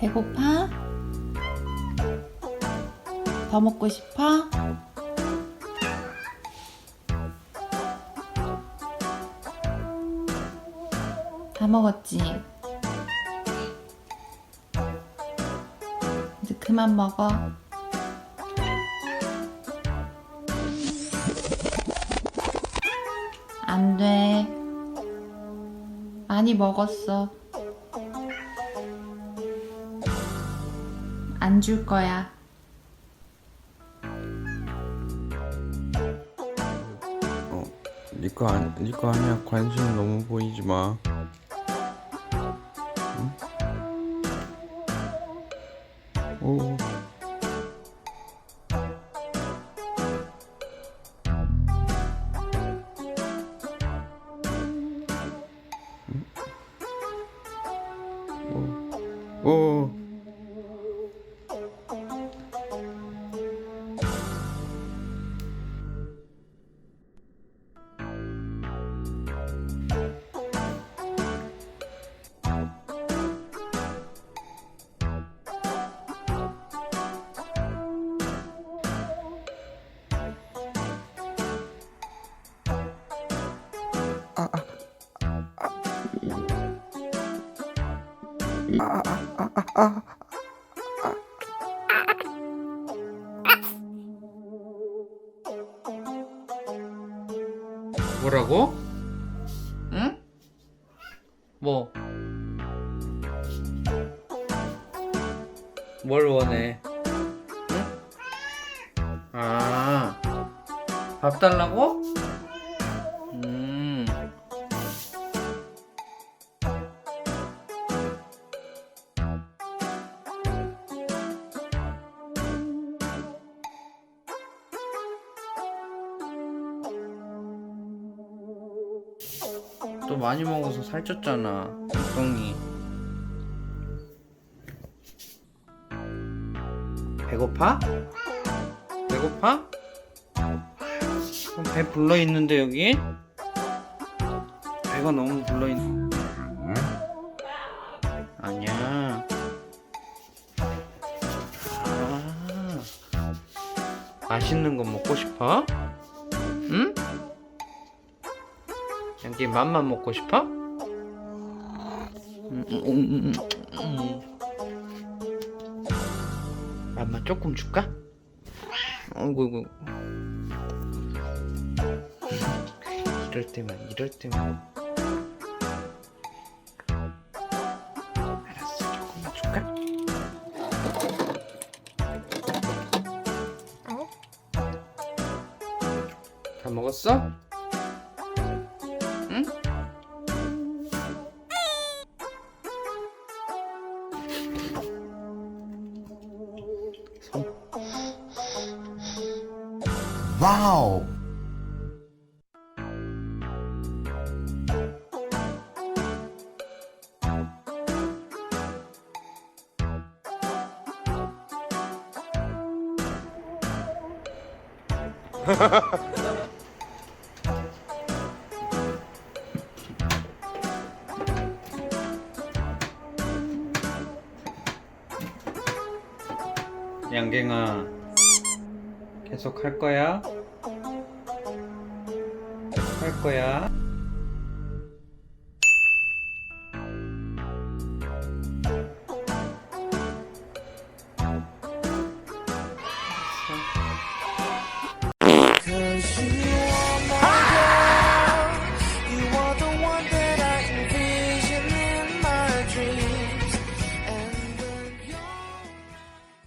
배고파? 더 먹고 싶어? 다 먹었지? 이제 그만 먹어. 안 돼. 많이 먹었어. 안 줄 거야. 어, 니거 안, 니거 아니야. 관심 너무 보이지 마. 응? 오, 오, 오. 뭐라고? 응? 뭐? 뭘 원해? 응? 아, 밥 달라고? 또 많이 먹어서 살쪘잖아, 똥이. 배고파? 배고파? 어, 배 불러 있는데 여기? 배가 너무 불러 있. 아니야. 아, 맛있는 거 먹고 싶어? 응? 여기 맘만 먹고 싶어? 맘만 조금 줄까? 어이구 이구 이럴 때만 이럴 때만 알았어 조금만 줄까? 다 먹었어? 哇哦！ha ha ha 양갱아 계속 할 거야? 할 거야?